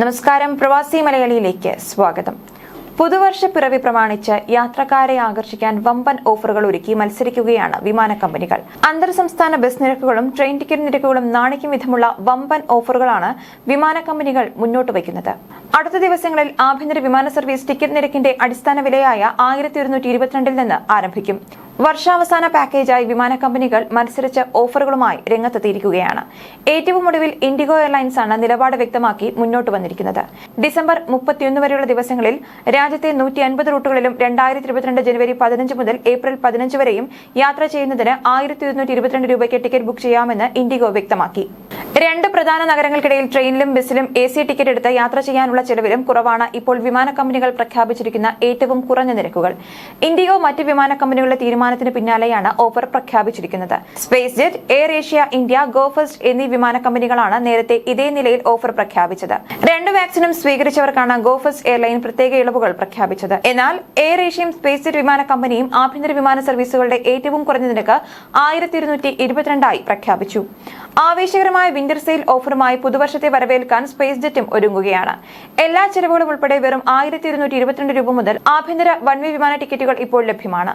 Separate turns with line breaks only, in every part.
നമസ്കാരം. പ്രവാസി മലയാളിയിലേക്ക് സ്വാഗതം. പുതുവർഷ പിറവി പ്രമാണിച്ച് യാത്രക്കാരെ ആകർഷിക്കാൻ വമ്പൻ ഓഫറുകൾ ഒരുക്കി മത്സരിക്കുകയാണ് വിമാന കമ്പനികൾ. അന്തർ സംസ്ഥാന ബസ് നിരക്കുകളും ട്രെയിൻ ടിക്കറ്റ് നിരക്കുകളും നാണിക്കും വിധമുള്ള വമ്പൻ ഓഫറുകളാണ് വിമാന കമ്പനികൾ മുന്നോട്ട് വയ്ക്കുന്നത്. അടുത്ത ദിവസങ്ങളിൽ ആഭ്യന്തര വിമാന സർവീസ് ടിക്കറ്റ് നിരക്കിന്റെ അടിസ്ഥാന വിലയായ ആയിരത്തി ഒരുന്നൂറ്റി ഇരുപത്തിരണ്ടിൽ നിന്ന് ആരംഭിക്കും. വർഷാവസാന പാക്കേജായി വിമാന കമ്പനികൾ മത്സരിച്ച് ഓഫറുകളുമായി രംഗത്തെത്തിയിരിക്കുകയാണ്. ഏറ്റവും ഒടുവിൽ ഇൻഡിഗോ എയർലൈൻസ് ആണ് നിലപാട് വ്യക്തമാക്കി മുന്നോട്ട് വന്നിരിക്കുന്നത്. ഡിസംബർ മുപ്പത്തിയൊന്ന് വരെയുള്ള ദിവസങ്ങളിൽ രാജ്യത്തെ നൂറ്റി അൻപത് റൂട്ടുകളിലും രണ്ടായിരത്തി ഇരുപത്തിരണ്ട് ജനുവരി പതിനഞ്ച് മുതൽ ഏപ്രിൽ പതിനഞ്ച് വരെയും യാത്ര ചെയ്യുന്നതിന് ആയിരത്തി ഒരുന്നൂറ്റി ഇരുപത്തിരണ്ട് രൂപയ്ക്ക് ടിക്കറ്റ് ബുക്ക് ചെയ്യാമെന്ന് ഇൻഡിഗോ വ്യക്തമാക്കി. രണ്ട് പ്രധാന നഗരങ്ങൾക്കിടയിൽ ട്രെയിനിലും ബസ്സിലും എ സി ടിക്കറ്റ് എടുത്ത് യാത്ര ചെയ്യാനുള്ള ചെലവിലും കുറവാണ് ഇപ്പോൾ വിമാന കമ്പനികൾ പ്രഖ്യാപിച്ചിരിക്കുന്ന ഏറ്റവും കുറഞ്ഞ നിരക്കുകൾ. ഇന്ത്യയോ മറ്റ് വിമാന കമ്പനികളുടെ തീരുമാനത്തിന് പിന്നാലെയാണ് ഓഫർ പ്രഖ്യാപിച്ചിരിക്കുന്നത്. SpiceJet AirAsia India Go First എന്നീ വിമാന കമ്പനികളാണ് നേരത്തെ ഇതേ നിലയിൽ ഓഫർ പ്രഖ്യാപിച്ചത്. രണ്ട് വാക്സിനും സ്വീകരിച്ചവർക്കാണ് ഗോഫസ്റ്റ് എയർലൈൻ പ്രത്യേക ഇളവുകൾ പ്രഖ്യാപിച്ചത്. എന്നാൽ എയർ ഏഷ്യയും സ്പേസ് ജെറ്റ് വിമാന കമ്പനിയും ആഭ്യന്തര വിമാന സർവീസുകളുടെ ഏറ്റവും കുറഞ്ഞ നിരക്ക് ആയിരത്തി ഇരുന്നൂറ്റി ഇരുപത്തിരണ്ടായി പ്രഖ്യാപിച്ചു. ആവേശകരമായ വിന്റർ സെയിൽ ഓഫറുമായി പുതുവർഷത്തെ വരവേൽക്കാൻ സ്പേസ് ജെറ്റും ഒരുങ്ങുകയാണ്. എല്ലാ ചെലവുകളും ഉൾപ്പെടെ വെറും ആയിരത്തി ഇരുന്നൂറ്റി ഇരുപത്തിരണ്ട് രൂപ മുതൽ ആഭ്യന്തര വൺവേ വിമാന ടിക്കറ്റുകൾ ഇപ്പോൾ ലഭ്യമാണ്.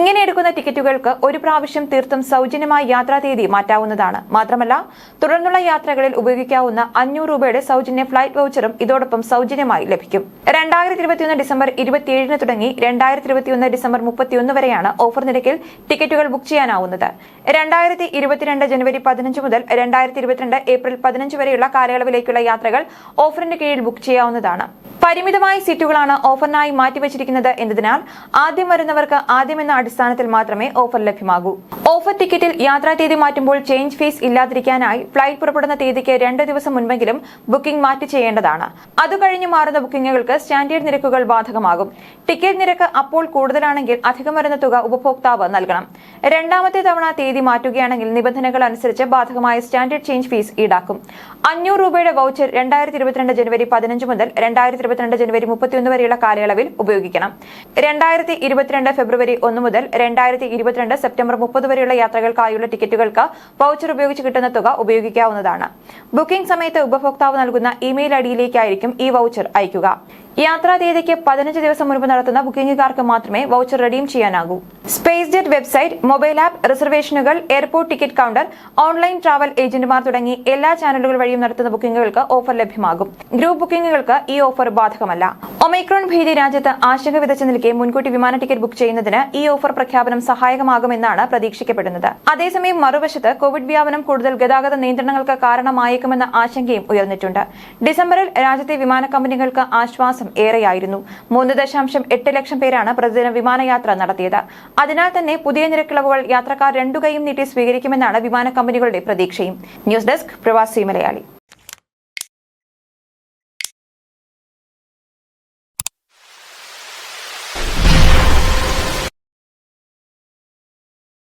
ഇങ്ങനെ എടുക്കുന്ന ടിക്കറ്റുകൾക്ക് ഒരു പ്രാവശ്യം തീർത്തും സൗജന്യമായി യാത്രാ തീയതി മാറ്റാവുന്നതാണ്. മാത്രമല്ല തുടർന്നുള്ള യാത്രകളിൽ ഉപയോഗിക്കാവുന്ന അഞ്ഞൂറ് രൂപയുടെ സൗജന്യ ഫ്ലൈറ്റ് വൗച്ചറും ഇതോടൊപ്പം സൗജന്യമായി ലഭിക്കും. രണ്ടായിരത്തി ഇരുപത്തിയൊന്ന് ഡിസംബർ ഇരുപത്തിയേഴിന് തുടങ്ങി രണ്ടായിരത്തി ഇരുപത്തിയൊന്ന് ഡിസംബർ മുപ്പത്തിയൊന്ന് വരെയാണ് ഓഫർ നിരക്കിൽ ടിക്കറ്റുകൾ ബുക്ക് ചെയ്യാനാവുന്നത്. രണ്ടായിരത്തി ഇരുപത്തിരണ്ട് ജനുവരി പതിനഞ്ച് മുതൽ രണ്ടായിരത്തി ഇരുപത്തിരണ്ട് ഏപ്രിൽ പതിനഞ്ച് വരെയുള്ള കാലയളവിലേക്കുള്ള യാത്രകൾ ഓഫറിന്റെ കീഴിൽ ബുക്ക് ചെയ്യാവുന്നതാണ്. പരിമിതമായ സീറ്റുകളാണ് ഓഫറിനായി മാറ്റിവച്ചിരിക്കുന്നത് എന്നതിനാൽ ആദ്യം വരുന്നവർക്ക് ആദ്യം എന്ന അടിസ്ഥാനത്തിൽ മാത്രമേ ഓഫർ ലഭ്യമാകൂ. ഓഫർ ടിക്കറ്റിൽ യാത്രാ തീയതി മാറ്റുമ്പോൾ ചേഞ്ച് ഫീസ് ഇല്ലാതിരിക്കാനായി ഫ്ലൈറ്റ് പുറപ്പെടുന്ന തീയതിക്ക് രണ്ട് ദിവസം മുൻപെങ്കിലും ബുക്കിംഗ് മാറ്റി ചെയ്യേണ്ടതാണ്. അത് കഴിഞ്ഞ് മാറുന്ന ബുക്കിംഗുകൾക്ക് സ്റ്റാൻഡേർഡ് നിരക്കുകൾ ബാധകമാകും. ടിക്കറ്റ് നിരക്ക് അപ്പോൾ കൂടുതലാണെങ്കിൽ അധികം വരുന്ന തുക ഉപഭോക്താവ് നൽകണം. രണ്ടാമത്തെ തവണ തീയതി മാറ്റുകയാണെങ്കിൽ നിബന്ധനകൾ അനുസരിച്ച് ബാധകമായ സ്റ്റാൻഡേർഡ് ചേഞ്ച് ഫീസ് ഈടാക്കും. അഞ്ഞൂറ് രൂപയുടെ വൗച്ചർ രണ്ടായിരത്തി ഇരുപത്തിരണ്ട് ജനുവരി പതിനഞ്ച് മുതൽ രണ്ടായിരത്തി ഇരുപത്തിരണ്ട് ജനുവരി മുപ്പത്തിയൊന്ന് വരെയുള്ള കാലയളവിൽ ഉപയോഗിക്കണം. രണ്ടായിരത്തി ഇരുപത്തിരണ്ട് ഫെബ്രുവരി ഒന്ന് മുതൽ രണ്ടായിരത്തി ഇരുപത്തിരണ്ട് സെപ്റ്റംബർ മുപ്പത് വരെയുള്ള യാത്രകൾക്കായുള്ള ടിക്കറ്റുകൾക്ക് വൗച്ചർ ഉപയോഗിച്ച് കിട്ടുന്ന തുക ഉപയോഗിക്കാവുന്നതാണ്. ബുക്കിംഗ് സമയത്ത് ഉപഭോക്താവ് നൽകുന്ന ഇമെയിൽ ഐഡിയിലേക്കായിരിക്കും ഈ വൗച്ചർ അയക്കുക. യാത്രാ തീയതിക്ക് പതിനഞ്ച് ദിവസം മുൻപ് നടത്തുന്ന ബുക്കിംഗുകാർക്ക് മാത്രമേ വൗച്ചർ റെഡീം ചെയ്യാനാകൂ. SpiceJet website mobile app റിസർവേഷനുകൾ airport ticket counter online travel ഏജന്റുമാർ തുടങ്ങി എല്ലാ ചാനലുകൾ വഴിയും നടത്തുന്ന ബുക്കിംഗുകൾക്ക് ഓഫർ ലഭ്യമാകും. ഗ്രൂപ്പ് ബുക്കിംഗുകൾക്ക് ഈ ഓഫർ ബാധകമല്ല. ഒമൈക്രോൺ ഭീതി രാജ്യത്ത് ആശങ്ക വിതച്ചു നിൽക്കെ മുൻകൂട്ടി വിമാന ടിക്കറ്റ് ബുക്ക് ചെയ്യുന്നതിന് ഈ ഓഫർ പ്രഖ്യാപനം സഹായകമാകുമെന്നാണ് പ്രതീക്ഷിക്കപ്പെടുന്നത്. അതേസമയം മറുവശത്ത് കോവിഡ് വ്യാപനം കൂടുതൽ ഗതാഗത നിയന്ത്രണങ്ങൾക്ക് കാരണമായേക്കുമെന്ന ആശങ്കയും ഉയർന്നിട്ടുണ്ട്. ഡിസംബറിൽ രാജ്യത്തെ വിമാന കമ്പനികൾക്ക് ആശ്വാസം ഏറെയായിരുന്നു. മൂന്ന് ദശാംശം എട്ട് ലക്ഷം പേരാണ് പ്രതിദിന വിമാനയാത്ര നടത്തിയത്. അതിനാൽ തന്നെ പുതിയ നിരക്കിളവുകൾ യാത്രക്കാർ രണ്ടു കൈയും നീട്ടി സ്വീകരിക്കുമെന്നാണ് വിമാന കമ്പനികളുടെ പ്രതീക്ഷയും. ന്യൂസ് ഡെസ്ക് പ്രവാസി മലയാളി.